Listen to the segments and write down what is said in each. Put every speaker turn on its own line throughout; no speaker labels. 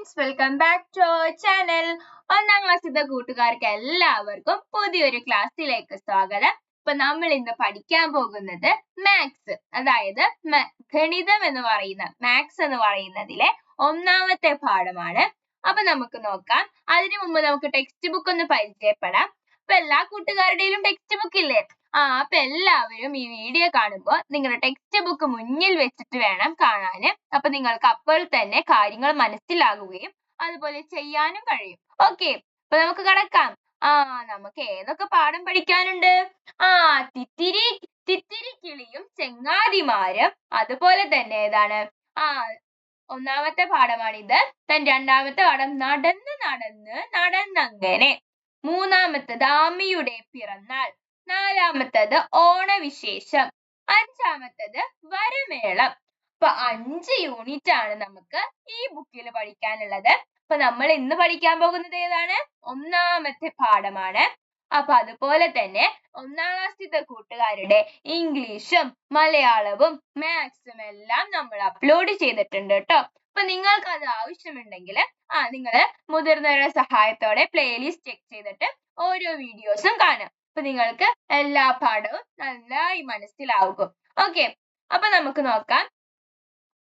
Friends welcome back to our channel ഒന്നാം ക്ലാസ്സിലെ കൂട്ടുകാർക്ക് എല്ലാവർക്കും പുതിയൊരു ക്ലാസ്സിലേക്ക് സ്വാഗതം. ഇപ്പൊ നമ്മൾ ഇന്ന് പഠിക്കാൻ പോകുന്നത് മാത്സ് അതായത് ഗണിതം എന്ന് പറയുന്ന മാത്സ് എന്ന് പറയുന്നതിലെ ഒന്നാമത്തെ പാഠമാണ്. അപ്പൊ നമുക്ക് നോക്കാം. അതിനു മുമ്പ് നമുക്ക് ടെക്സ്റ്റ് ബുക്ക് ഒന്ന് പരിചയപ്പെടാം. അപ്പൊ എല്ലാ കൂട്ടുകാരുടെയും ടെക്സ്റ്റ് ബുക്ക് ഇല്ലേ? ആ അപ്പൊ എല്ലാവരും ഈ വീഡിയോ കാണുമ്പോൾ നിങ്ങളുടെ ടെക്സ്റ്റ് ബുക്ക് മുന്നിൽ വെച്ചിട്ട് വേണം കാണാന്. അപ്പൊ നിങ്ങൾക്ക് അപ്പോൾ തന്നെ കാര്യങ്ങൾ മനസ്സിലാകുകയും അതുപോലെ ചെയ്യാനും കഴിയും. ഓക്കെ അപ്പൊ നമുക്ക് കടക്കാം. ആ നമുക്ക് ഏതൊക്കെ പാഠം പഠിക്കാനുണ്ട്? ആ തിത്തിരി തിത്തിരി കിളിയും ചെങ്ങാതിമാരും അതുപോലെ തന്നെ ഏതാണ്? ആ ഒന്നാമത്തെ പാഠമാണിത്. തൻ രണ്ടാമത്തെ പാഠം നടന്ന് നടന്ന് നടന്നങ്ങനെ. മൂന്നാമത്തത് ആമിയുടെ പിറന്നാൾ. നാലാമത്തത് ഓണവിശേഷം. അഞ്ചാമത്തത് വരമേളം. അപ്പൊ അഞ്ച് യൂണിറ്റ് ആണ് നമുക്ക് ഈ ബുക്കിൽ പഠിക്കാനുള്ളത്. അപ്പൊ നമ്മൾ ഇന്ന് പഠിക്കാൻ പോകുന്നത് ഏതാണ്? ഒന്നാമത്തെ പാഠമാണ്. അപ്പൊ അതുപോലെ തന്നെ ഒന്നാം ക്ലാസ്സിലത്തെ കൂട്ടുകാരുടെ ഇംഗ്ലീഷും മലയാളവും മാത്സും എല്ലാം നമ്മൾ അപ്ലോഡ് ചെയ്തിട്ടുണ്ട് കേട്ടോ അപ്പൊ നിങ്ങൾക്ക് അത് ആവശ്യമുണ്ടെങ്കിൽ ആ നിങ്ങൾ മുതിർന്നവരുടെ സഹായത്തോടെ പ്ലേലിസ്റ്റ് ചെക്ക് ചെയ്തിട്ട് ഓരോ വീഡിയോസും കാണാം അപ്പൊ നിങ്ങൾക്ക് എല്ലാ പാഠവും നന്നായി മനസ്സിലാകും ഓക്കെ അപ്പൊ നമുക്ക് നോക്കാം.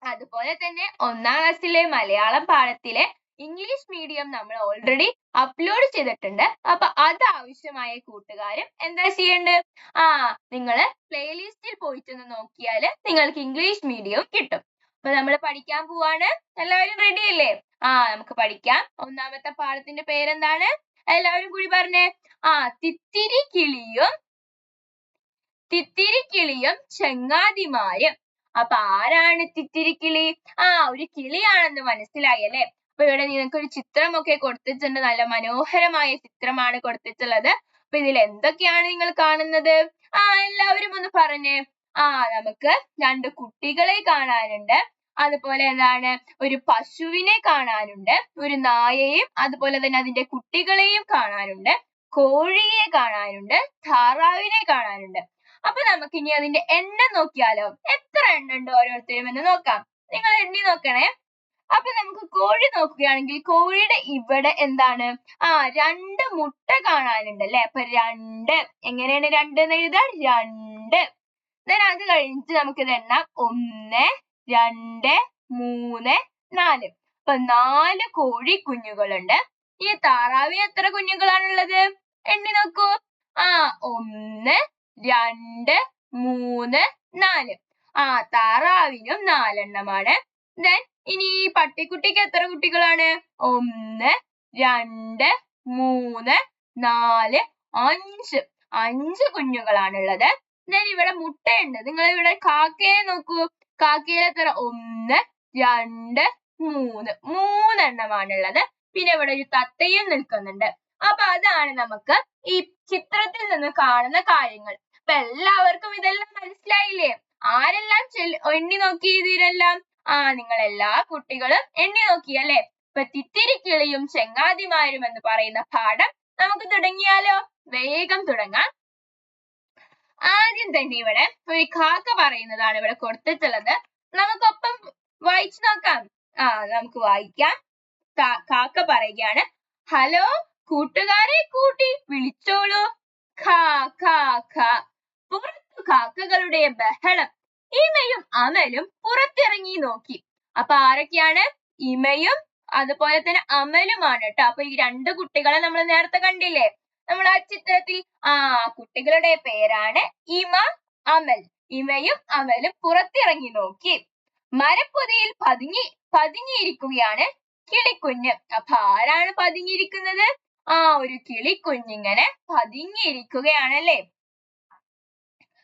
അതുപോലെ തന്നെ ഒന്നാം ക്ലാസ്സിലെ മലയാളം പാഠത്തിലെ ഇംഗ്ലീഷ് മീഡിയം നമ്മൾ ഓൾറെഡി അപ്ലോഡ് ചെയ്തിട്ടുണ്ട്. അപ്പൊ അത് ആവശ്യമായ കൂട്ടുകാരും എന്താ ചെയ്യേണ്ടത്? ആ നിങ്ങൾ പ്ലേലിസ്റ്റിൽ പോയിട്ടൊന്ന് നോക്കിയാൽ നിങ്ങൾക്ക് ഇംഗ്ലീഷ് മീഡിയം കിട്ടും. അപ്പൊ നമ്മൾ പഠിക്കാൻ പോവാണ്. എല്ലാവരും റെഡി അല്ലേ? ആ നമുക്ക് പഠിക്കാം. ഒന്നാമത്തെ പാഠത്തിന്റെ പേരെന്താണ്? എല്ലാവരും കൂടി പറഞ്ഞേ. ആ തിത്തിരി കിളിയും തിത്തിരി കിളിയും ചങ്ങാതിമാരും. അപ്പൊ ആരാണ് തിത്തിരി കിളി? ആ ഒരു കിളിയാണെന്ന് മനസ്സിലായി അല്ലെ? അപ്പൊ ഇവിടെ നിങ്ങൾക്ക് ഒരു ചിത്രമൊക്കെ കൊടുത്തിട്ടുണ്ട്. നല്ല മനോഹരമായ ചിത്രമാണ് കൊടുത്തിട്ടുള്ളത്. അപ്പൊ ഇതിൽ എന്തൊക്കെയാണ് നിങ്ങൾ കാണുന്നത്? ആ എല്ലാവരും ഒന്ന് പറഞ്ഞേ. ആ നമുക്ക് രണ്ട് കുട്ടികളെ കാണാനുണ്ട്. അതുപോലെ എന്താണ്? ഒരു പശുവിനെ കാണാനുണ്ട് ഒരു നായയെയും അതുപോലെ തന്നെ അതിന്റെ കുട്ടികളെയും കാണാനുണ്ട് കോഴിയെ കാണാനുണ്ട് താറാവിനെ കാണാനുണ്ട്. അപ്പൊ നമുക്ക് ഇനി അതിന്റെ എണ്ണം നോക്കിയാലോ? എത്ര എണ്ണം ഉണ്ട് ഓരോരുത്തരും എന്ന് നോക്കാം. നിങ്ങൾ എണ്ണി നോക്കണേ. അപ്പൊ നമുക്ക് കോഴി നോക്കുകയാണെങ്കിൽ കോഴിയുടെ ഇവിടെ എന്താണ്? ആ രണ്ട് മുട്ട കാണാനുണ്ട് അല്ലെ? അപ്പൊ രണ്ട്. എങ്ങനെയാണ് രണ്ട് എന്ന് എഴുതാൻ? രണ്ട്. അത് കഴിഞ്ഞിട്ട് നമുക്ക് ഇത് എണ്ണാം. ഒന്ന് രണ്ട് മൂന്ന് നാല്. അപ്പൊ നാല് കോഴി കുഞ്ഞുങ്ങളുണ്ട്. ഈ താറാവിന് എത്ര കുഞ്ഞുങ്ങളാണുള്ളത്? എണ്ണി നോക്കൂ. ആ ഒന്ന് രണ്ട് മൂന്ന് നാല്. ആ താറാവിനും നാലെണ്ണമാണ്. ദെൻ ഇനി ഈ പട്ടിക്കുട്ടിക്ക് എത്ര കുട്ടികളാണ്? ഒന്ന് രണ്ട് മൂന്ന് നാല് അഞ്ച്. അഞ്ച് കുഞ്ഞുങ്ങളാണുള്ളത്. Then ഇവിടെ മുട്ടയുണ്ട്. നിങ്ങൾ ഇവിടെ കാക്കയെ നോക്കൂ. കാക്കയിൽ എത്ര ഒന്ന് രണ്ട് മൂന്ന്. മൂന്നെണ്ണമാണുള്ളത്. പിന്നെ ഇവിടെ ഒരു തത്തയും നിൽക്കുന്നുണ്ട്. അപ്പൊ അതാണ് നമുക്ക് ഈ ചിത്രത്തിൽ നിന്ന് കാണുന്ന കാര്യങ്ങൾ. അപ്പൊ എല്ലാവർക്കും ഇതെല്ലാം മനസ്സിലായില്ലേ? ആരെല്ലാം എണ്ണി നോക്കി ഇതിനെല്ലാം? ആ നിങ്ങൾ എല്ലാ കുട്ടികളും എണ്ണി നോക്കി അല്ലെ? ഇപ്പൊ തിത്തിരിക്കിളിയും ചെങ്ങാതിമാരും എന്ന് പറയുന്ന പാഠം നമുക്ക് തുടങ്ങിയാലോ? വേഗം തുടങ്ങാം. ആദ്യം തന്നെ ഇവിടെ ഒരു കാക്ക പറയുന്നതാണ് ഇവിടെ കൊടുത്തിട്ടുള്ളത്. നമുക്കൊപ്പം വായിച്ചു നോക്കാം. ആ നമുക്ക് വായിക്കാം. കാക്ക പറയുകയാണ് ഹലോ കൂട്ടുകാരെ കൂട്ടി വിളിച്ചോളൂ. പുറത്തു കാക്കകളുടെ ബഹളം. ഇമയും അമലും പുറത്തിറങ്ങി നോക്കി. അപ്പൊ ആരൊക്കെയാണ്? ഇമയും അതുപോലെ തന്നെ അമലുമാണ് കേട്ടോ. അപ്പൊ ഈ രണ്ട് കുട്ടികളെ നമ്മൾ നേരത്തെ കണ്ടില്ലേ? നമ്മൾ ആ ചിത്രത്തിൽ ആ കുട്ടികളുടെ പേരാണ് ഇമ അമൽ. ഇമയും അമലും പുറത്തിറങ്ങി നോക്കി. മരപ്പൊതിയിൽ പതുങ്ങി പതുങ്ങിയിരിക്കുകയാണ് കിളിക്കുഞ്ഞ്. അപ്പൊ ആരാണ് പതുങ്ങിയിരിക്കുന്നത്? ആ ഒരു കിളിക്കുഞ്ഞിങ്ങനെ പതുങ്ങിയിരിക്കുകയാണല്ലേ?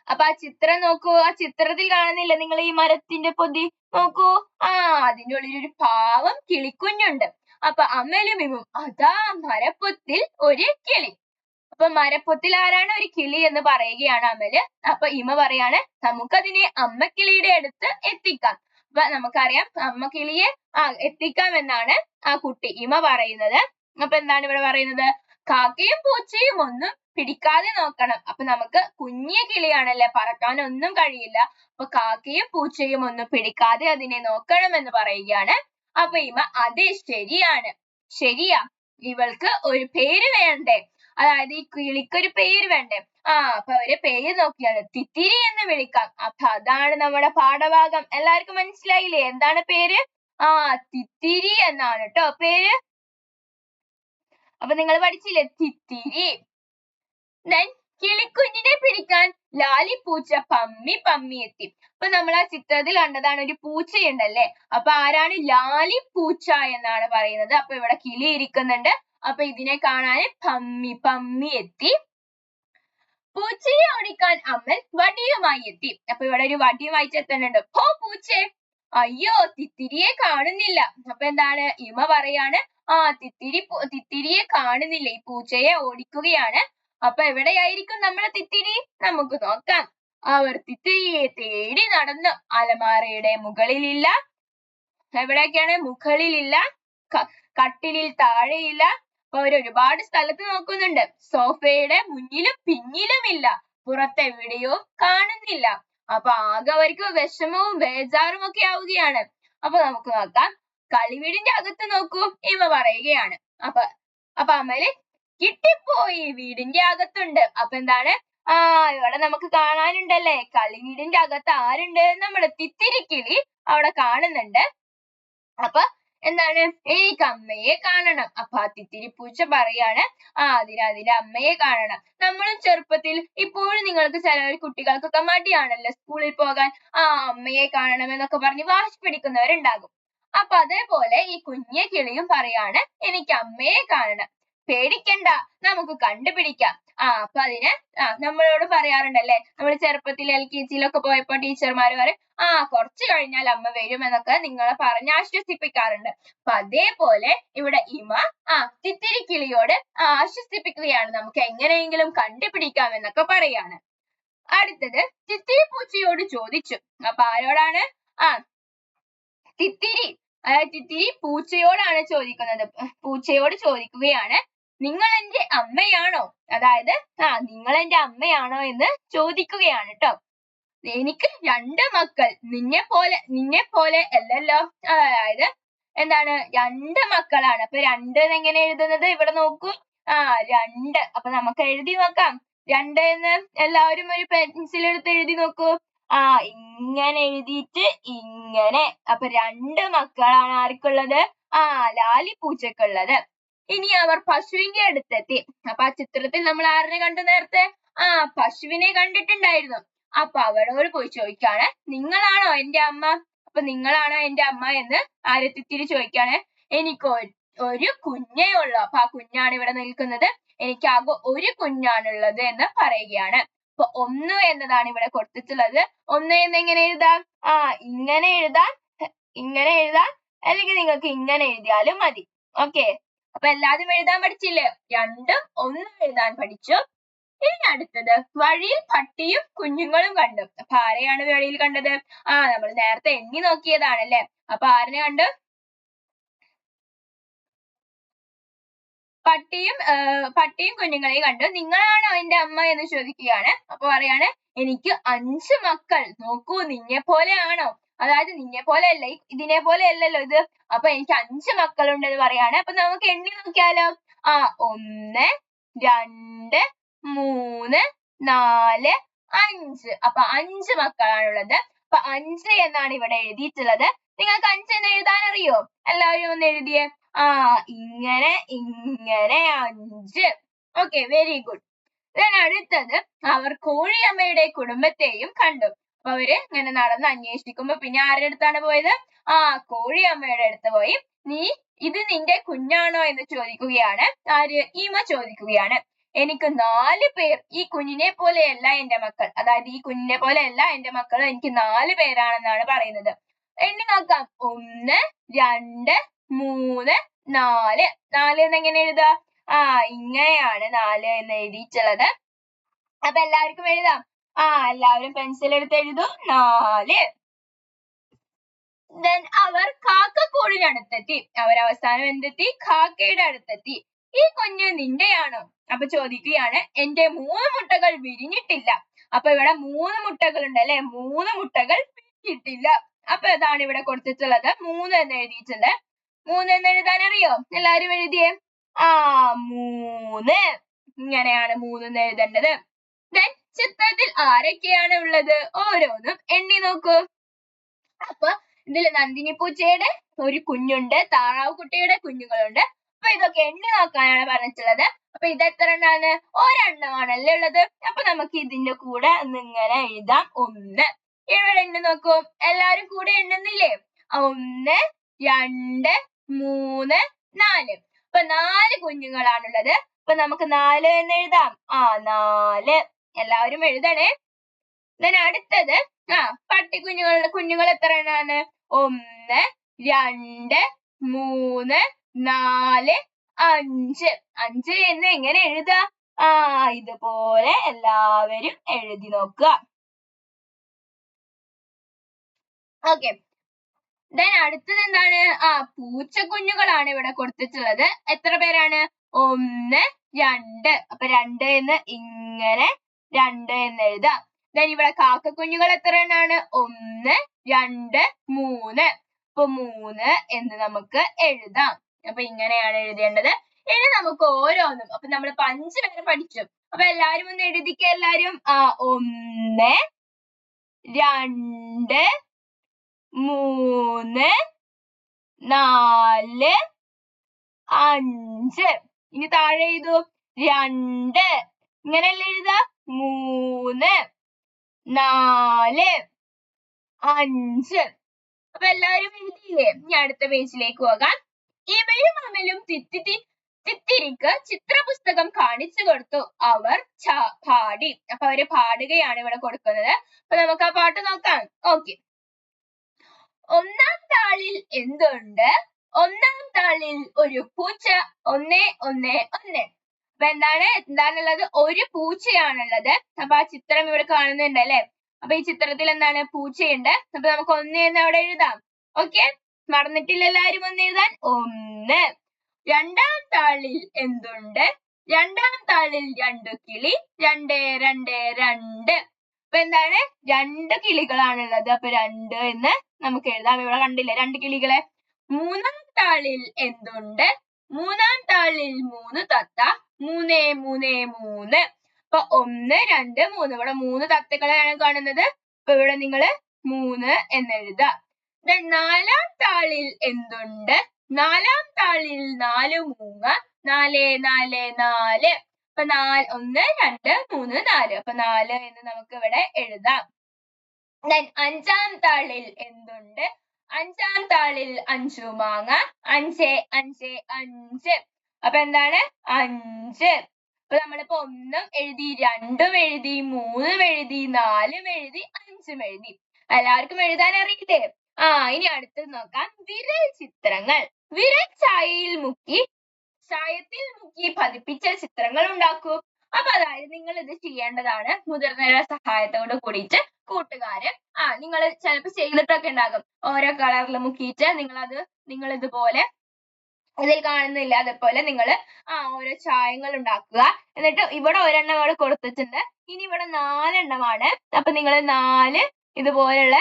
അപ്പൊ ആ ചിത്രം നോക്കൂ. ആ ചിത്രത്തിൽ കാണുന്നില്ല നിങ്ങൾ ഈ മരത്തിന്റെ പൊതി? നോക്കൂ. ആ അതിന്റെ ഉള്ളിൽ ഒരു പാവം കിളിക്കുഞ്ഞുണ്ട്. അപ്പൊ അമലും ഇമും അതാ മരപ്പൊത്തിൽ ഒരു കിളി. അപ്പൊ മരപ്പൊത്തിൽ ആരാണ് ഒരു കിളി എന്ന് പറയുകയാണ് അമൽ. അപ്പൊ ഇമ പറയാണ് നമുക്കതിനെ അമ്മക്കിളിയുടെ അടുത്ത് എത്തിക്കാം. അപ്പൊ നമുക്കറിയാം അമ്മക്കിളിയെ ആ എത്തിക്കാം എന്നാണ് ആ കുട്ടി ഇമ പറയുന്നത്. അപ്പൊ എന്താണ് ഇവിടെ പറയുന്നത്? കാക്കയും പൂച്ചയും ഒന്നും പിടിക്കാതെ നോക്കണം. അപ്പൊ നമുക്ക് കുഞ്ഞിയ കിളിയാണല്ലേ പറക്കാൻ ഒന്നും കഴിയില്ല. അപ്പൊ കാക്കയും പൂച്ചയും ഒന്നും പിടിക്കാതെ അതിനെ നോക്കണം എന്ന് പറയുകയാണ്. അപ്പൊ ഇമ അതെ ശരിയാണ്. ശരിയാ. ഇവൾക്ക് ഒരു പേര് വേണ്ടേ? അതായത് ഈ കിളിക്ക് ഒരു പേര് വേണ്ടേ? ആ അപ്പൊ അവർ പേര് നോക്കിയാണ് തിത്തിരി എന്ന് വിളിക്കാം. അപ്പൊ അതാണ് നമ്മുടെ പാഠഭാഗം. എല്ലാവർക്കും മനസ്സിലായില്ലേ? എന്താണ് പേര്? ആ തിത്തിരി എന്നാണ് ട്ടോ പേര്. അപ്പൊ നിങ്ങൾ പഠിച്ചില്ലേ? തിത്തിരി. കിളിക്കുഞ്ഞിനെ പിടിക്കാൻ ലാലി പൂച്ച പമ്മി പമ്മി എത്തി. അപ്പൊ നമ്മൾ ആ ചിത്രത്തിൽ കണ്ടതാണ് ഒരു പൂച്ചയുണ്ടല്ലേ? അപ്പൊ ആരാണ് ലാലി പൂച്ച എന്നാണ് പറയുന്നത്. അപ്പൊ ഇവിടെ കിളി ഇരിക്കുന്നുണ്ട്. അപ്പൊ ഇതിനെ കാണാൻ പമ്മി പമ്മി എത്തി. പൂച്ചയെ ഓടിക്കാൻ അമ്മൻ വടിയുമായി എത്തി. അപ്പൊ ഇവിടെ ഒരു വടിയുമായി എത്തുന്നുണ്ട് ഹോ പൂച്ചേ. അയ്യോ തിത്തിരിയെ കാണുന്നില്ല. അപ്പൊ എന്താണ്? ഇമ പറയാണ് ആ തിത്തിരി തിത്തിരിയെ കാണുന്നില്ല. ഈ പൂച്ചയെ ഓടിക്കുകയാണ്. അപ്പൊ എവിടെയായിരിക്കും നമ്മുടെ തിത്തിരി? നമുക്ക് നോക്കാം. അവർ തിത്തിരിയെ തേടി നടന്നു. അലമാരയുടെ മുകളിലില്ല. എവിടെയൊക്കെയാണ്? മുകളിലില്ല. കട്ടിലിൽ താഴെയില്ല. അവർ ഒരുപാട് സ്ഥലത്ത് നോക്കുന്നുണ്ട്. സോഫയുടെ മുന്നിലും പിന്നിലുമില്ല. പുറത്തെവിടെയോ കാണുന്നില്ല. അപ്പൊ ആകെ അവർക്ക് വിഷമവും ബേജാറും ഒക്കെ ആവുകയാണ്. അപ്പൊ നമുക്ക് നോക്കാം. കളിവീടിന്റെ അകത്ത് നോക്കൂ ഇവ പറയുകയാണ്. അപ്പൊ അപ്പൊ അമൽ കിട്ടിപ്പോയി വീടിന്റെ അകത്തുണ്ട്. അപ്പൊ എന്താണ്? ആ ഇവിടെ നമുക്ക് കാണാനുണ്ടല്ലേ? കളിവീടിന്റെ അകത്ത് ആരുണ്ട്? നമ്മുടെ തിത്തിരിക്കിളി അവിടെ കാണുന്നുണ്ട്. അപ്പൊ എന്താണ്? എനിക്ക് അമ്മയെ കാണണം. അപ്പൊ ആ തിത്തിരി പൂച്ച പറയാണ് ആ അതിന് അമ്മയെ കാണണം. നമ്മളും ചെറുപ്പത്തിൽ ഇപ്പോഴും നിങ്ങൾക്ക് ചില കുട്ടികൾക്കൊക്കെ മടിയാണല്ലോ സ്കൂളിൽ പോകാൻ. ആ അമ്മയെ കാണണം എന്നൊക്കെ പറഞ്ഞ് വാശി പിടിക്കുന്നവരുണ്ടാകും. അപ്പൊ അതേപോലെ ഈ കുഞ്ഞു കിളിയും പറയാണ് എനിക്ക് അമ്മയെ കാണണം. പേടിക്കണ്ട. നമുക്ക് കണ്ടുപിടിക്കാം. ആ അപ്പൊ അതിന് ആ നമ്മളോട് പറയാറുണ്ടല്ലേ? നമ്മൾ ചെറുപ്പത്തിൽ എൽ കെ ജിയിലൊക്കെ പോയപ്പോ ടീച്ചർമാർ പറയും ആ കുറച്ച് കഴിഞ്ഞാൽ അമ്മ വരും എന്നൊക്കെ നിങ്ങളെ പറഞ്ഞ് ആശ്വസിപ്പിക്കാറുണ്ട്. അപ്പൊ അതേപോലെ ഇവിടെ ഇമ ആ തിത്തിരി കിളിയോട് ആശ്വസിപ്പിക്കുകയാണ്. നമുക്ക് എങ്ങനെയെങ്കിലും കണ്ടുപിടിക്കാം എന്നൊക്കെ പറയാണ്. അടുത്തത് തിത്തിരി പൂച്ചയോട് ചോദിച്ചു. അപ്പൊ ആരോടാണ്? ആ തിത്തിരി. അതായത് തിത്തിരി പൂച്ചയോടാണ് ചോദിക്കുന്നത് പൂച്ചയോട് ചോദിക്കുകയാണ്. നിങ്ങൾ എന്റെ അമ്മയാണോ? അതായത് ആ നിങ്ങൾ എന്റെ അമ്മയാണോ എന്ന് ചോദിക്കുകയാണ് ട്ടോ. എനിക്ക് രണ്ട് മക്കൾ നിന്നെ പോലെ നിന്നെ പോലെ അല്ലല്ലോ. അതായത് എന്താണ് രണ്ട് മക്കളാണ്. അപ്പൊ രണ്ട് എങ്ങനെ എഴുതുന്നത്? ഇവിടെ നോക്കൂ. ആ രണ്ട്. അപ്പൊ നമുക്ക് എഴുതി നോക്കാം. രണ്ട് എന്ന് എല്ലാവരും ഒരു പെൻസിൽ എടുത്ത് എഴുതി നോക്കൂ. ആ ഇങ്ങനെ എഴുതിയിട്ട് ഇങ്ങനെ. അപ്പൊ രണ്ട് മക്കളാണ് ആർക്കുള്ളത്? ആ ലാലിപ്പൂച്ചക്കുള്ളത് ഇനി അവർ പശുവിന്റെ അടുത്തെത്തി. അപ്പൊ ആ ചിത്രത്തിൽ നമ്മൾ ആരെ കണ്ടു നേരത്തെ? ആ പശുവിനെ കണ്ടിട്ടുണ്ടായിരുന്നു. അപ്പൊ അവരോട് പോയി ചോദിക്കാണ് നിങ്ങളാണോ എന്റെ അമ്മ? അപ്പൊ നിങ്ങളാണോ എന്റെ അമ്മ എന്ന് ആരത്തിത്തിരി ചോദിക്കാണ് എനിക്ക് ഒരു കുഞ്ഞേ ഉള്ളൂ. അപ്പൊ ആ കുഞ്ഞാണ് ഇവിടെ നിൽക്കുന്നത്. എനിക്ക് ആകെ ഒരു കുഞ്ഞാണുള്ളത് എന്ന് പറയുകയാണ്. അപ്പൊ ഒന്ന് എന്നതാണ് ഇവിടെ കൊടുത്തിട്ടുള്ളത്. ഒന്ന് എന്ന് എങ്ങനെ എഴുതാം? ആ ഇങ്ങനെ എഴുതാം ഇങ്ങനെ എഴുതാം. അല്ലെങ്കിൽ നിങ്ങൾക്ക് ഇങ്ങനെ എഴുതിയാലും മതി. ഓക്കെ? അപ്പൊ എല്ലാതും എഴുതാൻ പഠിച്ചില്ലേ? രണ്ടും ഒന്നും എഴുതാൻ പഠിച്ചു. ഇനി അടുത്തത്. വഴിയിൽ പട്ടിയും കുഞ്ഞുങ്ങളും കണ്ടു. അപ്പൊ ആരെയാണ് വഴിയിൽ കണ്ടത്? ആ നമ്മൾ നേരത്തെ എണ്ണി നോക്കിയതാണല്ലേ? അപ്പൊ ആരിനെ കണ്ടു? പട്ടിയും പട്ടിയും കുഞ്ഞുങ്ങളെയും കണ്ടു. നിങ്ങളാണോ എന്റെ അമ്മ എന്ന് ചോദിക്കുകയാണ്. അപ്പൊ പറയാണ് എനിക്ക് അഞ്ച് മക്കൾ. നോക്കൂ നിന്നെ പോലെയാണോ അതായത് നിന്നെ പോലെ അല്ല ഈ- ഇതിനെ പോലെ അല്ലല്ലോ ഇത്. അപ്പൊ എനിക്ക് അഞ്ച് മക്കളുണ്ടെന്ന് പറയാണ്. അപ്പൊ നമുക്ക് എണ്ണി നോക്കിയാലോ? ആ ഒന്ന് രണ്ട് മൂന്ന് നാല് അഞ്ച്. അപ്പൊ അഞ്ച് മക്കളാണുള്ളത്. അപ്പൊ അഞ്ച് എന്നാണ് ഇവിടെ എഴുതിയിട്ടുള്ളത്. നിങ്ങൾക്ക് അഞ്ച് എന്ന് എഴുതാൻ അറിയോ എല്ലാവരും ഒന്ന് എഴുതിയേ. ആ ഇങ്ങനെ ഇങ്ങനെ അഞ്ച്. ഓക്കെ വെരി ഗുഡ് അടുത്തത് അവർ കോഴിയമ്മയുടെ കുടുംബത്തെയും കണ്ടു. അപ്പൊ അവർ ഇങ്ങനെ നടന്ന് അന്വേഷിക്കുമ്പോ പിന്നെ ആരുടെ അടുത്താണ് പോയത്? ആ കോഴിയമ്മയുടെ അടുത്ത് പോയി. നീ ഇത് നിന്റെ കുഞ്ഞാണോ എന്ന് ചോദിക്കുകയാണ്. ആര്? ഈമ ചോദിക്കുകയാണ്. എനിക്ക് നാല് പേർ ഈ കുഞ്ഞിനെ പോലെയല്ല എന്റെ മക്കൾ. അതായത് ഈ കുഞ്ഞിനെ പോലെയല്ല എന്റെ മക്കൾ എനിക്ക് നാല് പേരാണെന്നാണ് പറയുന്നത്. എണ്ണി നോക്കാം. ഒന്ന് രണ്ട് മൂന്ന് നാല്. നാല് എന്ന് എങ്ങനെ എഴുതാ ആ ഇങ്ങനെയാണ് നാല് എന്ന് എഴുതിയിട്ടുള്ളത്. അപ്പൊ എല്ലാവർക്കും എഴുതാം. ആ എല്ലാവരും പെൻസിൽ എടുത്ത് എഴുതൂ. നാല്. Then അവർ കാക്കക്കൂടിനടുത്തെത്തി അവർ അവസാനം എന്തെത്തി? കാക്കയുടെ അടുത്തെത്തി. ഈ കുഞ്ഞ് നിന്റെയാണോ. അപ്പൊ ചോദിക്കുകയാണ് എന്റെ മൂന്ന് മുട്ടകൾ വിരിഞ്ഞിട്ടില്ല. അപ്പൊ ഇവിടെ മൂന്ന് മുട്ടകൾ ഉണ്ട് അല്ലെ? മൂന്ന് മുട്ടകൾ വിരിഞ്ഞിട്ടില്ല. അപ്പൊ അതാണ് ഇവിടെ കൊടുത്തിട്ടുള്ളത്. മൂന്ന് എന്ന് എഴുതിയിട്ടുണ്ട്. മൂന്ന് എന്ന് എഴുതാൻ അറിയോ? എല്ലാരും എഴുതിയേ? ആ മൂന്ന്. ഇങ്ങനെയാണ് മൂന്ന് എന്ന് എഴുതേണ്ടത്. Then ചിത്രത്തിൽ ആരൊക്കെയാണ് ഉള്ളത്? ഓരോന്നും എണ്ണി നോക്കൂ. അപ്പൊ ഇതിൽ നന്ദിനി പൂച്ചയുടെ ഒരു കുഞ്ഞുണ്ട് താറാവ് കുട്ടിയുടെ കുഞ്ഞുങ്ങളുണ്ട്. അപ്പൊ ഇതൊക്കെ എണ്ണി നോക്കാനാണ് പറഞ്ഞിട്ടുള്ളത്. അപ്പൊ ഇത് എത്ര എണ്ണാണ് ഒരെണ്ണമാണല്ലേ ഉള്ളത്. അപ്പൊ നമുക്ക് ഇതിന്റെ കൂടെ ഇങ്ങനെ എഴുതാം. ഒന്ന്. ഇവിടെ എണ്ണി നോക്കൂ. എല്ലാരും കൂടെ എണ്ണുന്നില്ലേ? ഒന്ന് രണ്ട് മൂന്ന് നാല്. അപ്പൊ നാല് കുഞ്ഞുങ്ങളാണുള്ളത്. അപ്പൊ നമുക്ക് നാല് എന്ന് എഴുതാം. ആ നാല്. എല്ലാവരും എഴുതണേ. then അടുത്തത് ആ പട്ടിക്കുഞ്ഞുങ്ങളുടെ കുഞ്ഞുങ്ങൾ എത്ര എണ്ണാണ് ഒന്ന് രണ്ട് മൂന്ന് നാല് അഞ്ച്. അഞ്ച് എന്ന് എങ്ങനെ എഴുതാ ആ ഇതുപോലെ എല്ലാവരും എഴുതി നോക്കുക. ഓക്കെ. ദെൻ അടുത്തത് എന്താണ്? ആ പൂച്ചക്കുഞ്ഞുങ്ങളാണ് ഇവിടെ കൊടുത്തിട്ടുള്ളത്. എത്ര പേരാണ്? ഒന്ന് രണ്ട്. അപ്പൊ രണ്ട് എന്ന് ഇങ്ങനെ രണ്ട് എന്ന് എഴുതാം. then ഇവിടെ കാക്കക്കുഞ്ഞുങ്ങൾ എത്ര എണ്ണാണ്? ഒന്ന് രണ്ട് മൂന്ന്. അപ്പൊ മൂന്ന് എന്ന് നമുക്ക് എഴുതാം. അപ്പൊ ഇങ്ങനെയാണ് എഴുതേണ്ടത്. ഇനി നമുക്ക് ഓരോന്നും അപ്പൊ നമ്മൾ അഞ്ച് വരെ പഠിച്ചു. അപ്പൊ എല്ലാരും ഒന്ന് എഴുതിക്ക എല്ലാരും. ആ ഒന്ന് രണ്ട് മൂന്ന് നാല് അഞ്ച്. ഇനി താഴെ എഴുതൂ. രണ്ട്. ഇങ്ങനെയല്ലേ എഴുതാ? മൂന്ന് നാല് അഞ്ച്. അപ്പൊ എല്ലാവരും എഴുതിയില്ലേ? ഇനി അടുത്ത പേജിലേക്ക് പോകാം. ഇവയും അമലും തിത്തി തിത്തിരിക്ക് ചിത്രപുസ്തകം കാണിച്ചു കൊടുത്തു. അവർ ചാ- പാടി. അപ്പൊ അവർ പാടുകയാണ് ഇവിടെ കൊടുക്കുന്നത്. അപ്പൊ നമുക്ക് ആ പാട്ട് നോക്കാം. ഓക്കെ. ഒന്നാം താളിൽ എന്തുണ്ട്? ഒന്നാം താളിൽ ഒരു പൂച്ച. ഒന്നേ ഒന്നേ ഒന്ന്. അപ്പൊ എന്താണ്? എന്താണുള്ളത്? ഒരു പൂച്ചയാണുള്ളത്. അപ്പൊ ആ ചിത്രം ഇവിടെ കാണുന്നുണ്ട് അല്ലെ അപ്പൊ ഈ ചിത്രത്തിൽ എന്താണ്? പൂച്ചയുണ്ട്. അപ്പൊ നമുക്ക് ഒന്ന് എന്ന് അവിടെ എഴുതാം. ഓക്കെ? മറന്നിട്ടില്ല എല്ലാരും ഒന്ന് എഴുതാൻ? ഒന്ന്. രണ്ടാം താളിൽ എന്തുണ്ട്? രണ്ടാം താളിൽ രണ്ടു കിളി. രണ്ട് രണ്ട് രണ്ട്. അപ്പൊ എന്താണ്? രണ്ട് കിളികളാണുള്ളത്. അപ്പൊ രണ്ട് എന്ന് നമുക്ക് എഴുതാം. ഇവിടെ കണ്ടില്ലേ? രണ്ട് കിളികളെ. മൂന്നാം താളിൽ എന്തുണ്ട്? മൂന്നാം താളിൽ മൂന്ന് തത്ത മൂന്നേ മൂന്നേ മൂന്ന്. അപ്പൊ ഒന്ന് രണ്ട് മൂന്ന്. ഇവിടെ മൂന്ന് തത്തകളെയാണ് കാണുന്നത്. അപ്പൊ ഇവിടെ നിങ്ങൾ മൂന്ന് എന്നെഴുതാം ദെൻ നാലാം താളിൽ എന്തുണ്ട്? നാലാം താളിൽ നാല് മൂങ്ങ നാല് നാല് നാല്. അപ്പൊ നാല് ഒന്ന് രണ്ട് മൂന്ന് നാല്. അപ്പൊ നാല് എന്ന് നമുക്ക് ഇവിടെ എഴുതാം. Then അഞ്ചാം താളിൽ എന്തുണ്ട്? അഞ്ചാം താളിൽ അഞ്ചു മാങ്ങ. അഞ്ച് അഞ്ച് അഞ്ച്. അപ്പൊ എന്താണ്? അഞ്ച്. അപ്പൊ നമ്മളിപ്പോ ഒന്നും എഴുതി രണ്ടും എഴുതി മൂന്നും എഴുതി നാലും എഴുതി അഞ്ചും എഴുതി. എല്ലാവർക്കും എഴുതാൻ അറിയില്ലേ ആ ഇനി അടുത്തത് നോക്കാം. വിരൽ ചിത്രങ്ങൾ. വിരൽ ചായയിൽ മുക്കി ചായത്തിൽ മുക്കി പതിപ്പിച്ച ചിത്രങ്ങൾ ഉണ്ടാക്കൂ. അപ്പൊ അതായത് നിങ്ങൾ ഇത് ചെയ്യേണ്ടതാണ്. മുതിർന്നവരുടെ സഹായത്തോട് കൂടിയിട്ട് കൂട്ടുകാര്. ആ നിങ്ങൾ ചിലപ്പോ ചെയ്തിട്ടൊക്കെ ഉണ്ടാകും. ഓരോ കളറിൽ മുക്കിയിട്ട് നിങ്ങൾ അത് നിങ്ങൾ ഇതുപോലെ ഇതിൽ കാണുന്നില്ല. അതേപോലെ നിങ്ങൾ ആ ഓരോ ചായങ്ങൾ ഉണ്ടാക്കുക. എന്നിട്ട് ഇവിടെ ഒരെണ്ണം ഇവിടെ കൊടുത്തിട്ടുണ്ട്. ഇനി ഇവിടെ നാലെണ്ണമാണ്. അപ്പൊ നിങ്ങൾ നാല് ഇതുപോലുള്ള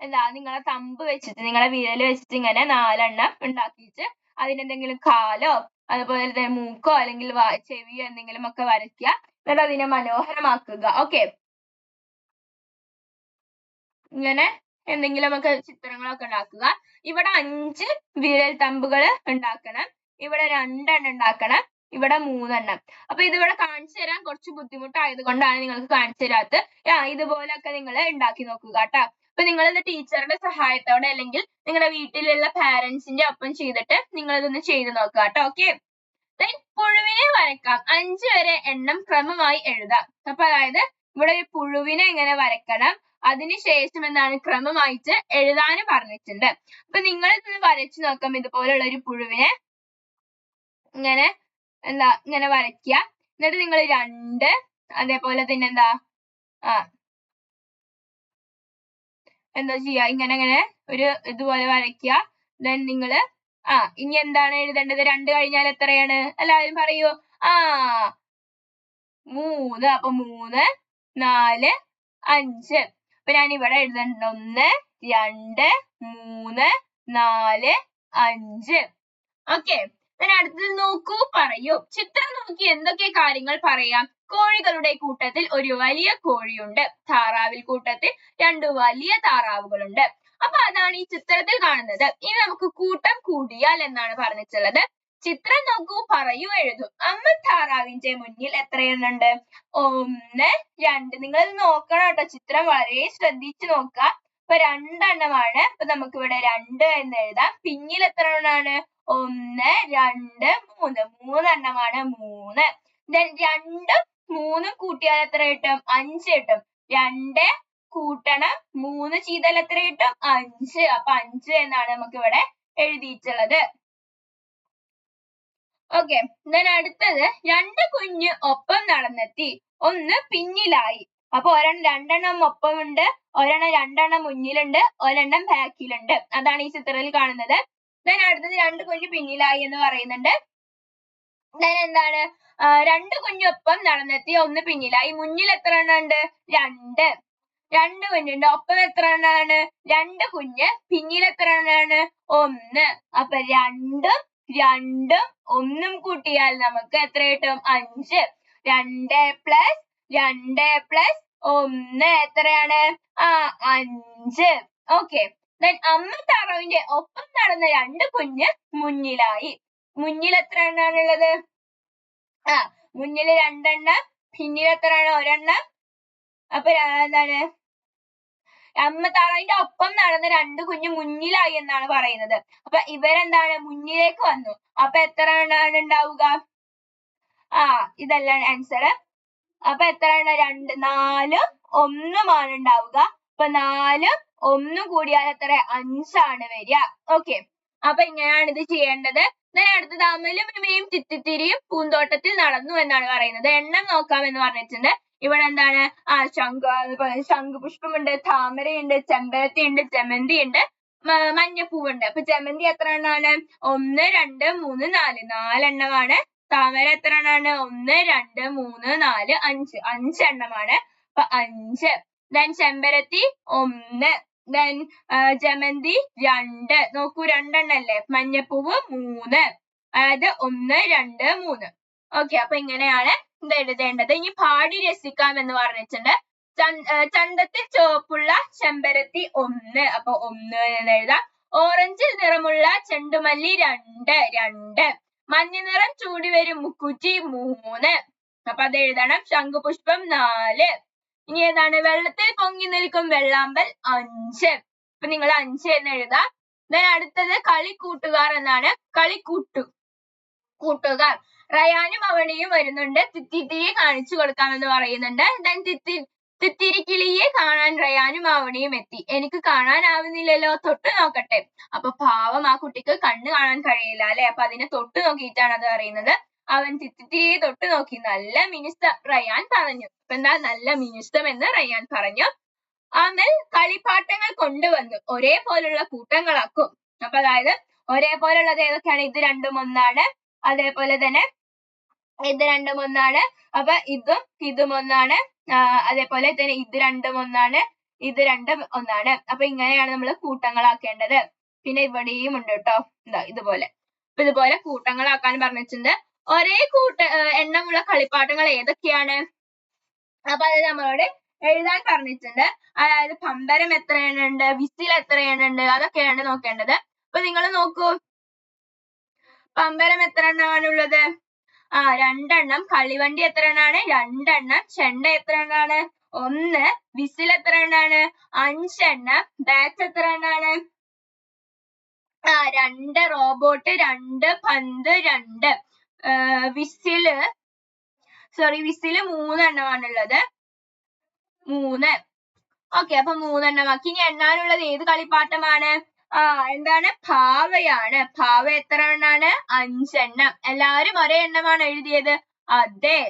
എന്താ നിങ്ങളെ തമ്പ് വെച്ചിട്ട് നിങ്ങളെ വിരൽ വെച്ചിട്ട് ഇങ്ങനെ നാലെണ്ണം ഉണ്ടാക്കിയിട്ട് അതിനെന്തെങ്കിലും കാലോ അതുപോലെ തന്നെ മൂക്കോ അല്ലെങ്കിൽ ചെവിയോ എന്തെങ്കിലും ഒക്കെ വരയ്ക്കുക. എന്നിട്ട് അതിനെ മനോഹരമാക്കുക. ഓക്കെ? ഇങ്ങനെ എന്തെങ്കിലും നമുക്ക് ചിത്രങ്ങളൊക്കെ ഉണ്ടാക്കുക. ഇവിടെ അഞ്ച് വിരൽ തമ്പുകൾ ഉണ്ടാക്കണം. ഇവിടെ രണ്ടെണ്ണം ഉണ്ടാക്കണം. ഇവിടെ മൂന്നെണ്ണം. അപ്പൊ ഇതിവിടെ കാണിച്ചു തരാൻ കുറച്ച് ബുദ്ധിമുട്ടായത് കൊണ്ടാണ് നിങ്ങൾക്ക് കാണിച്ചു തരാത്തത്. ആ ഇതുപോലൊക്കെ നിങ്ങൾ ഉണ്ടാക്കി നോക്കുക കേട്ടോ. അപ്പൊ നിങ്ങൾ ഇത് ടീച്ചറുടെ സഹായത്തോടെ അല്ലെങ്കിൽ നിങ്ങളുടെ വീട്ടിലുള്ള പാരന്റ്സിന്റെ ഒപ്പം ചെയ്തിട്ട് നിങ്ങൾ ഇതൊന്ന് ചെയ്ത് നോക്കുക കേട്ടോ. ഓക്കെ? പുഴുവിനെ വരക്കാം. അഞ്ച് വരെ എണ്ണം ക്രമമായി എഴുതാം. അപ്പൊ അതായത് ഇവിടെ ഒരു പുഴുവിനെ എങ്ങനെ വരക്കണം. അതിനുശേഷം എന്താണ് ക്രമമായിട്ട് എഴുതാനും പറഞ്ഞിട്ടുണ്ട്. അപ്പൊ നിങ്ങൾ ഇതൊന്ന് വരച്ചു നോക്കാം. ഇതുപോലുള്ള ഒരു പുഴുവിനെ ഇങ്ങനെ എന്താ ഇങ്ങനെ വരയ്ക്കുക. എന്നിട്ട് നിങ്ങൾ രണ്ട് അതേപോലെ തന്നെ എന്താ ആ എന്താ ചെയ്യാ ഇങ്ങനെ ഇങ്ങനെ ഒരു ഇതുപോലെ വരയ്ക്കുക. ദെൻ നിങ്ങൾ ആ ഇനി എന്താണ് എഴുതേണ്ടത്? രണ്ട് കഴിഞ്ഞാൽ എത്രയാണ്? എല്ലാവരും പറയൂ? ആ മൂന്ന്. അപ്പൊ മൂന്ന് നാല് അഞ്ച്. അപ്പൊ ഞാൻ ഇവിടെ എഴുതണ്ട. ഒന്ന് രണ്ട് മൂന്ന് നാല് അഞ്ച്. ഓക്കെ ഞാൻ അടുത്തത് നോക്കൂ പറയൂ. ചിത്രം നോക്കി എന്തൊക്കെ കാര്യങ്ങൾ പറയാം? കോഴികളുടെ കൂട്ടത്തിൽ ഒരു വലിയ കോഴിയുണ്ട്. താറാവിൽ കൂട്ടത്തിൽ രണ്ട് വലിയ താറാവുകളുണ്ട്. അപ്പൊ അതാണ് ഈ ചിത്രത്തിൽ കാണുന്നത്. ഇനി നമുക്ക് കൂട്ടം കൂടിയാൽ എന്നാണ് പറഞ്ഞിട്ടുള്ളത്? ചിത്രം നോക്കൂ പറയൂ എഴുതൂ. അമ്മ താറാവിന്റെ മുന്നിൽ എത്ര എണ്ണുണ്ട് ഒന്ന് രണ്ട്. നിങ്ങൾ നോക്കണം കേട്ടോ. ചിത്രം വളരെ ശ്രദ്ധിച്ചു നോക്കുക. ഇപ്പൊ രണ്ടെണ്ണമാണ്. അപ്പൊ നമുക്ക് ഇവിടെ രണ്ട് എന്ന് എഴുതാം. പിന്നിൽ എത്ര എണ്ണമാണ് ഒന്ന് രണ്ട് മൂന്ന്. മൂന്നെണ്ണമാണ് മൂന്ന്. രണ്ടും മൂന്നും കൂട്ടിയാൽ എത്ര കിട്ടും? അഞ്ച് കിട്ടും. രണ്ട് കൂട്ടണം മൂന്ന് ചെയ്താൽ എത്ര കിട്ടും? അഞ്ച്. അപ്പൊ അഞ്ച് എന്നാണ് നമുക്ക് ഇവിടെ എഴുതിയിട്ടുള്ളത്. ഓക്കെ then അടുത്തത് രണ്ട് കുഞ്ഞ് ഒപ്പം നടന്നെത്തി. ഒന്ന് പിന്നിലായി. അപ്പൊ രണ്ടെണ്ണം ഒപ്പമുണ്ട് ഒരെണ്ണം രണ്ടെണ്ണം മുന്നിലുണ്ട് ഒരെണ്ണം ബാക്കിലുണ്ട് അതാണ് ഈ ചിത്രത്തിൽ കാണുന്നത്. Then അടുത്തത് രണ്ട് കുഞ്ഞ് പിന്നിലായി എന്ന് പറയുന്നുണ്ട്. Then എന്താണ്? രണ്ട് രണ്ട് കുഞ്ഞൊപ്പം നടന്നെത്തി ഒന്ന് പിന്നിലായി. മുന്നിൽ എത്ര എണ്ണം ഉണ്ട്? രണ്ട്. രണ്ട് കുഞ്ഞുണ്ട് ഒപ്പം എത്ര എണ്ണാണ് രണ്ട് കുഞ്ഞ് പിന്നിൽ എത്ര എണ്ണാണ് ഒന്ന്. അപ്പൊ രണ്ടും രണ്ടും ഒന്നും കൂട്ടിയാൽ നമുക്ക് എത്ര കിട്ടും അഞ്ച്. രണ്ട് പ്ലസ് രണ്ട് പ്ലസ് ഒന്ന് എത്രയാണ്? ആ അഞ്ച്. ഓക്കെ then അമ്മ താറാവിന്റെ ഒപ്പം നടന്ന രണ്ട് കുഞ്ഞ് മുന്നിലായി. മുന്നിൽ എത്ര എണ്ണാണുള്ളത് ആ മുന്നിൽ രണ്ടെണ്ണം പിന്നിൽ എത്രയാണ്? ഒരെണ്ണം. അപ്പൊ എന്താണ്? അമ്മ താറാവിന്റെ ഒപ്പം നടന്ന രണ്ട് കുഞ്ഞു മുന്നിലായി എന്നാണ് പറയുന്നത്. അപ്പൊ ഇവരെന്താണ്? മുന്നിലേക്ക് വന്നു. അപ്പൊ എത്ര എണ്ണമാണ് ഉണ്ടാവുക? ആ ഇതല്ല ആൻസർ അപ്പൊ എത്ര എണ്ണ? രണ്ട് നാല് ഒന്നുമാണ് ഉണ്ടാവുക. അപ്പൊ നാല് ഒന്നും കൂടിയാൽ എത്ര? അഞ്ചാണ് വരിക. ഓക്കെ അപ്പൊ ഇങ്ങനെയാണ് ഇത് ചെയ്യേണ്ടത്. ഞാൻ അടുത്തത് അമലും മിമയും തിത്തിത്തിരിയും പൂന്തോട്ടത്തിൽ നടന്നു എന്നാണ് പറയുന്നത്. എണ്ണം നോക്കാം എന്ന് പറഞ്ഞിട്ടുണ്ട്. ഇവിടെ എന്താണ് ആ ശംഖു ശംഖുപുഷ്പമുണ്ട് താമരയുണ്ട് ചെമ്പരത്തി ഉണ്ട് മഞ്ഞപ്പൂവുണ്ട്. അപ്പൊ ജമന്തി എത്ര എണ്ണമാണ് ഒന്ന് രണ്ട് മൂന്ന് നാല്. നാലെണ്ണമാണ്. താമര എത്ര എണ്ണമാണ് ഒന്ന് രണ്ട് മൂന്ന് നാല് അഞ്ച്. അഞ്ചെണ്ണമാണ്. അപ്പൊ അഞ്ച്. Then ചെമ്പരത്തി ഒന്ന്. ആ, ജമന്തി രണ്ട്. നോക്കൂ രണ്ടെണ്ണല്ലേ? മഞ്ഞപ്പൂവ് മൂന്ന്. അതായത് ഒന്ന് രണ്ട് മൂന്ന്. ഓക്കെ അപ്പൊ ഇങ്ങനെയാണ് ഇത് എഴുതേണ്ടത്. ഇനി പാടി രസിക്കാം എന്ന് പറഞ്ഞിട്ടുണ്ട് ചന്തത്തിൽ ചുവപ്പുള്ള ചെമ്പരത്തി ഒന്ന്. അപ്പൊ ഒന്ന് എന്ന് എഴുതാം. ഓറഞ്ച് നിറമുള്ള ചെണ്ടുമല്ലി രണ്ട് രണ്ട്. മഞ്ഞ നിറം ചൂടി വരും മുക്കുറ്റി മൂന്ന്. അപ്പൊ അത് എഴുതണം. ശംഖുപുഷ്പം നാല്. ഇനി ഏതാണ്? വെള്ളത്തിൽ പൊങ്ങി നിൽക്കും വെള്ളാമ്പൽ അഞ്ച്. അപ്പൊ നിങ്ങൾ അഞ്ച് എന്ന് എഴുതാം. then അടുത്തത് കളിക്കൂട്ടുകാർ എന്നാണ്. കളിക്കൂട്ടു കൂട്ടുകാർ. റയാനും അവണിയും വരുന്നുണ്ട്. തിത്തിത്തിരിയെ കാണിച്ചു കൊടുക്കാമെന്ന് പറയുന്നുണ്ട്. ദൻ തിത്തി തിത്തിരിക്കിളിയെ കാണാൻ റയാനും അവണിയും എത്തി. എനിക്ക് കാണാനാവുന്നില്ലല്ലോ തൊട്ട് നോക്കട്ടെ. അപ്പൊ പാവം ആ കുട്ടിക്ക് കണ്ണ് കാണാൻ കഴിയില്ല അല്ലെ? അപ്പൊ അതിനെ തൊട്ട് നോക്കിയിട്ടാണ് അത് പറയുന്നത്. അവൻ തിത്തിത്തിരിയെ തൊട്ട് നോക്കി. നല്ല മിനുസം റയാൻ പറഞ്ഞു. അപ്പൊ എന്താ? നല്ല മിനുസം എന്ന് റയാൻ പറഞ്ഞു. അമൽ കളിപ്പാട്ടങ്ങൾ കൊണ്ടുവന്നു. ഒരേപോലുള്ള കൂട്ടങ്ങളാക്കും. അപ്പൊ അതായത് ഒരേപോലുള്ളത് ഏതൊക്കെയാണ്? ഇത് രണ്ടും ഒന്നാണ്. അതേപോലെ തന്നെ ഇത് രണ്ടും ഒന്നാണ്. അപ്പൊ ഇതും ഇതും ഒന്നാണ്. അതേപോലെ തന്നെ ഇത് രണ്ടും ഒന്നാണ്. ഇത് രണ്ടും ഒന്നാണ്. അപ്പൊ ഇങ്ങനെയാണ് നമ്മൾ കൂട്ടങ്ങളാക്കേണ്ടത്. പിന്നെ ഇവിടെയും ഉണ്ട് കേട്ടോ. ഇതാ ഇതുപോലെ. അപ്പൊ ഇതുപോലെ കൂട്ടങ്ങളാക്കാൻ പറഞ്ഞിട്ടുണ്ട്. ഒരേ കൂട്ട എണ്ണമുള്ള കളിപ്പാട്ടങ്ങൾ ഏതൊക്കെയാണ്? അപ്പൊ അത് നമ്മളോട് എഴുതാൻ പറഞ്ഞിട്ടുണ്ട്. അതായത് പമ്പരം എത്ര എണ്ണുണ്ട് വിസിൽ എത്ര എണ്ണുണ്ട് അതൊക്കെയാണ് നോക്കേണ്ടത്. അപ്പൊ നിങ്ങൾ നോക്കൂ. പമ്പരം എത്ര എണ്ണമാണുള്ളത്? ആ രണ്ടെണ്ണം. കളിവണ്ടി എത്ര എണ്ണാണ് രണ്ടെണ്ണം. ചെണ്ട എത്ര എണ്ണാണ് ഒന്ന്. വിസിൽ എത്ര എണ്ണാണ് അഞ്ചെണ്ണം. ബാറ്റ് എത്ര എണ്ണാണ് ആ രണ്ട് റോബോട്ട് രണ്ട് പന്ത് രണ്ട്. വിസിൽ സോറി വിസിൽ മൂന്നെണ്ണമാണുള്ളത്. മൂന്ന്. ഓക്കെ അപ്പൊ മൂന്നെണ്ണമാക്കി. ഇനി എണ്ണാനുള്ളത് ഏത് കളിപ്പാട്ടമാണ്? ആ എന്താണ്? ഭാവയാണ്. ഭാവ എത്ര എണ്ണാണ്? അഞ്ചെണ്ണം. എല്ലാവരും ഒരേ എണ്ണമാണ് എഴുതിയത്. അതെ.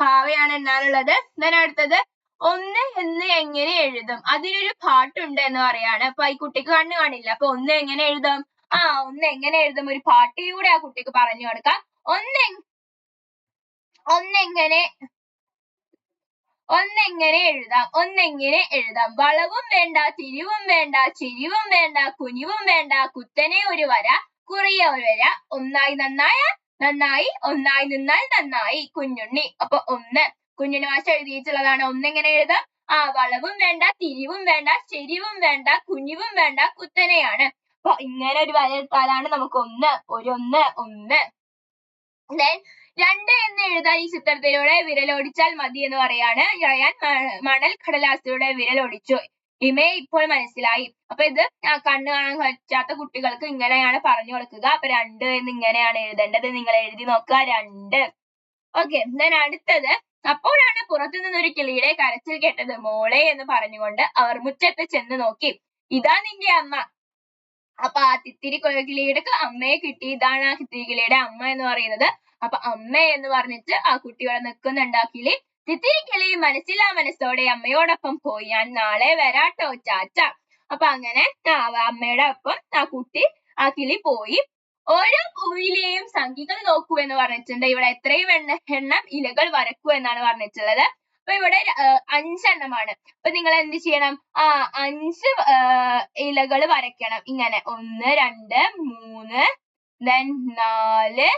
ഭാവയാണ് എണ്ണാനുള്ളത് then അടുത്തത്. ഒന്ന് എന്ന് എങ്ങനെ എഴുതും? അതിനൊരു പാട്ടുണ്ട് എന്ന് പറയാണ്. അപ്പൊ ഈ കുട്ടിക്ക് കണ്ണു കാണില്ല. അപ്പൊ ഒന്ന് എങ്ങനെ എഴുതും? ആ ഒന്ന് എങ്ങനെ എഴുതും? ഒരു പാട്ടിലൂടെ ആ കുട്ടിക്ക് പറഞ്ഞു കൊടുക്കാം. ഒന്ന് ഒന്ന് ഒന്നെങ്ങനെ ഒന്നെങ്ങനെ എഴുതാം? ഒന്നെങ്ങനെ എഴുതാം? വളവും വേണ്ട തിരിവും വേണ്ട ചിരിവും വേണ്ട കുനിവും വേണ്ട കുത്തനെ ഒരു വര കുറിയ ഒരു വര ഒന്നായി നന്നായ നന്നായി ഒന്നായി നിന്നാൽ നന്നായി കുഞ്ഞുണ്ണി. അപ്പൊ ഒന്ന്. കുഞ്ഞുണ്ണി മാഷ് എഴുതിയിട്ടുള്ളതാണ്. ഒന്നെങ്ങനെ എഴുതാം? ആ വളവും വേണ്ട തിരിവും വേണ്ട ചെരിവും വേണ്ട കുഞ്ഞിവും വേണ്ട കുത്തനെയാണ്. അപ്പൊ ഇങ്ങനെ ഒരു വര ഇട്ടാലാണ് നമുക്ക് ഒന്ന്. ഒരു ഒന്ന് ഒന്ന്. Then രണ്ട് എന്ന് എഴുതാൻ ഈ ചിത്രത്തിലൂടെ വിരലോടിച്ചാൽ മതി എന്ന് പറയാണ്. ഞാൻ മണൽ കടലാസിലൂടെ വിരലോടിച്ചു ഇമേ ഇപ്പോൾ മനസ്സിലായി. അപ്പൊ ഇത് കണ്ണു കാണാൻ പറ്റാത്ത കുട്ടികൾക്ക് ഇങ്ങനെയാണ് പറഞ്ഞു കൊടുക്കുക. അപ്പൊ രണ്ട് എന്ന് ഇങ്ങനെയാണ് എഴുതേണ്ടത്. നിങ്ങൾ എഴുതി നോക്കുക. രണ്ട്. ഓക്കെ ഞാൻ അടുത്തത് അപ്പോഴാണ് പുറത്തു നിന്നൊരു കിളിയുടെ കരച്ചിൽ കേട്ടത് മോളെ എന്ന് പറഞ്ഞുകൊണ്ട് അവർ മുറ്റത്ത് ചെന്ന് നോക്കി. ഇതാ നിന്റെ അമ്മ. അപ്പൊ ആ തിത്തിരി കിളിയുടെ അമ്മയെ കിട്ടി. ഇതാണ് ആ തിത്തിരി കിളിയുടെ അമ്മ എന്ന് പറയുന്നത്. അപ്പൊ അമ്മ എന്ന് പറഞ്ഞിട്ട് ആ കുട്ടി ഇവിടെ തിത്തിരിക്കലി മനസ്സില്ലാ മനസ്സോടെ അമ്മയോടൊപ്പം പോയി. ഞാൻ നാളെ വരാട്ടോ ചാച്ച. അപ്പൊ അങ്ങനെ അമ്മയുടെ ഒപ്പം ആ കുട്ടി ആ കിളി പോയി. ഓരോ പൂവിലെയും സംഖ്യകൾ നോക്കൂ എന്ന് പറഞ്ഞിട്ടുണ്ട്. ഇവിടെ എത്രയും എണ്ണ എണ്ണം ഇലകൾ വരക്കൂ എന്നാണ് പറഞ്ഞിട്ടുള്ളത്. അപ്പൊ ഇവിടെ അഞ്ചെണ്ണമാണ്. അപ്പൊ നിങ്ങൾ എന്ത് ചെയ്യണം? ആ അഞ്ച് ഇലകൾ വരയ്ക്കണം. ഇങ്ങനെ ഒന്ന് രണ്ട് മൂന്ന് then നാല്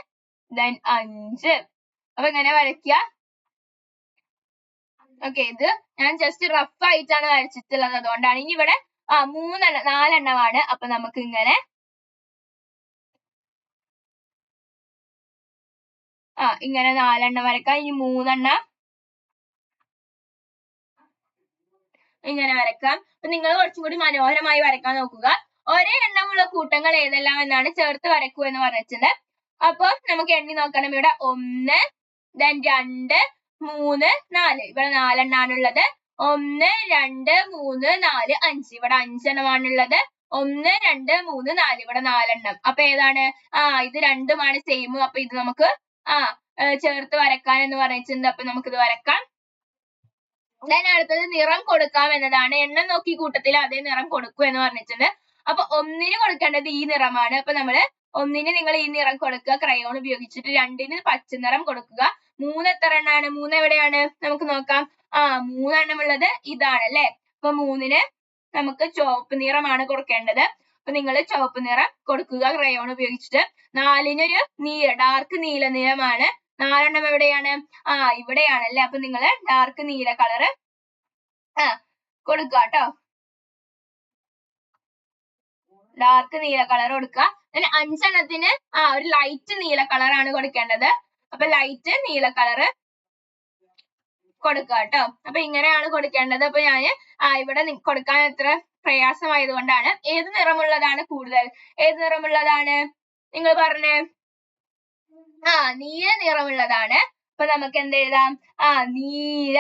then അഞ്ച്. അപ്പൊ ഇങ്ങനെ വരയ്ക്കുക ഓക്കെ ഇത് ഞാൻ ജസ്റ്റ് റഫ് ആയിട്ടാണ് വരച്ചിട്ടുള്ളത്. അതുകൊണ്ടാണ് ഇനി ഇവിടെ ആ മൂന്നെണ്ണം നാലെണ്ണമാണ്. അപ്പൊ നമുക്ക് ഇങ്ങനെ ആ ഇങ്ങനെ നാലെണ്ണം വരക്കാം ഇനി മൂന്നെണ്ണം ഇങ്ങനെ വരക്കാം അപ്പൊ നിങ്ങൾ കുറച്ചും കൂടി മനോഹരമായി വരക്കാൻ നോക്കുക. ഒരേ എണ്ണമുള്ള കൂട്ടങ്ങൾ ഏതെല്ലാം എന്നാണ് ചേർത്ത് വരക്കൂ എന്ന് പറഞ്ഞിട്ടുണ്ട്. അപ്പൊ നമുക്ക് എണ്ണി നോക്കണം. ഇവിടെ ഒന്ന് then രണ്ട് മൂന്ന് നാല്. ഇവിടെ നാലെണ്ണാണുള്ളത്. ഒന്ന് രണ്ട് മൂന്ന് നാല് അഞ്ച്. ഇവിടെ അഞ്ചെണ്ണമാണുള്ളത്. ഒന്ന് രണ്ട് മൂന്ന് നാല്. ഇവിടെ നാലെണ്ണം. അപ്പൊ ഏതാണ്? ആ ഇത് രണ്ടുമാണ് സെയിം അപ്പൊ ഇത് നമുക്ക് ആ ചേർത്ത് വരക്കാൻ എന്ന് പറഞ്ഞിട്ടുണ്ട്. അപ്പൊ നമുക്കിത് വരക്കാം ഞാൻ അടുത്തത് നിറം കൊടുക്കാം എന്നതാണ്. എണ്ണം നോക്കി കൂട്ടത്തിൽ അതേ നിറം കൊടുക്കൂ എന്ന് പറഞ്ഞിട്ടുണ്ട്. അപ്പൊ ഒന്നിന് കൊടുക്കേണ്ടത് ഈ നിറമാണ്. അപ്പൊ നമ്മൾ ഒന്നിന് നിങ്ങൾ ഈ നിറം കൊടുക്കുക. ക്രയോൺ ഉപയോഗിച്ചിട്ട് രണ്ടിന് പച്ച നിറം കൊടുക്കുക. മൂന്ന് എത്ര എണ്ണമാണ് മൂന്ന് എവിടെയാണ്? നമുക്ക് നോക്കാം. ആ മൂന്നെണ്ണം ഉള്ളത് ഇതാണ് അല്ലെ? അപ്പൊ മൂന്നിന് നമുക്ക് ചുവപ്പ് നിറമാണ് കൊടുക്കേണ്ടത്. അപ്പൊ നിങ്ങൾ ചുവപ്പ് നിറം കൊടുക്കുക ക്രയോൺ ഉപയോഗിച്ചിട്ട്. നാലിനൊരു നീല ഡാർക്ക് നീല നിറമാണ്. നാലെണ്ണം എവിടെയാണ്? ആ ഇവിടെയാണ് അല്ലെ? അപ്പൊ നിങ്ങൾ ഡാർക്ക് നീല കളറ് ആ കൊടുക്കുക കേട്ടോ. ഡാർക്ക് നീല കളർ കൊടുക്കുക. Then അഞ്ചെണ്ണത്തിന് ആ ഒരു ലൈറ്റ് നീല കളറാണ് കൊടുക്കേണ്ടത്. അപ്പൊ ലൈറ്റ് നീല കളറ് കൊടുക്കുക കേട്ടോ. അപ്പൊ ഇങ്ങനെയാണ് കൊടുക്കേണ്ടത്. അപ്പൊ ഞാൻ ആ ഇവിടെ കൊടുക്കാൻ എത്ര പ്രയാസമായത് കൊണ്ടാണ് ഏത് നിറമുള്ളതാണ് കൂടുതൽ? ഏത് നിറമുള്ളതാണ്? നിങ്ങൾ പറഞ്ഞേ. ആ നീല നിറമുള്ളതാണ്. അപ്പൊ നമുക്ക് എന്ത് എഴുതാം ആ നീല.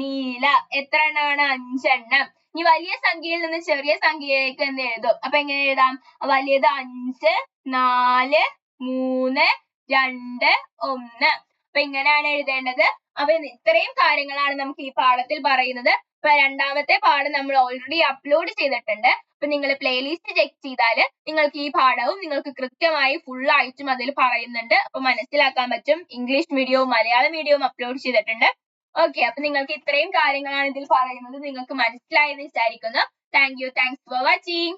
നീല. എത്ര എണ്ണമാണ് അഞ്ചെണ്ണം. ഇനി വലിയ സംഖ്യയിൽ നിന്ന് ചെറിയ സംഖ്യയിലേക്ക് എന്ത് എഴുതും? അപ്പൊ എങ്ങനെ എഴുതാം? വലിയത് അഞ്ച് നാല് മൂന്ന് രണ്ട് ഒന്ന്. അപ്പൊ ഇങ്ങനെയാണ് എഴുതേണ്ടത്. അപ്പൊ ഇത്രയും കാര്യങ്ങളാണ് നമുക്ക് ഈ പാഠത്തിൽ പറയുന്നത്. അപ്പൊ രണ്ടാമത്തെ പാഠം നമ്മൾ ഓൾറെഡി അപ്ലോഡ് ചെയ്തിട്ടുണ്ട്. അപ്പൊ നിങ്ങൾ പ്ലേലിസ്റ്റ് ചെക്ക് ചെയ്താൽ നിങ്ങൾക്ക് ഈ പാഠവും നിങ്ങൾക്ക് കൃത്യമായി ഫുൾ ആയിട്ടും അതിൽ പറയുന്നുണ്ട്. അപ്പൊ മനസ്സിലാക്കാൻ പറ്റും. ഇംഗ്ലീഷ് മീഡിയവും മലയാളം മീഡിയവും അപ്ലോഡ് ചെയ്തിട്ടുണ്ട്. ഓക്കെ അപ്പൊ നിങ്ങൾക്ക് ഇത്രയും കാര്യങ്ങളാണ് ഇതിൽ പറയുന്നത്. നിങ്ങൾക്ക് മനസ്സിലായെന്ന് വിചാരിക്കുന്നു. Thank you thanks for watching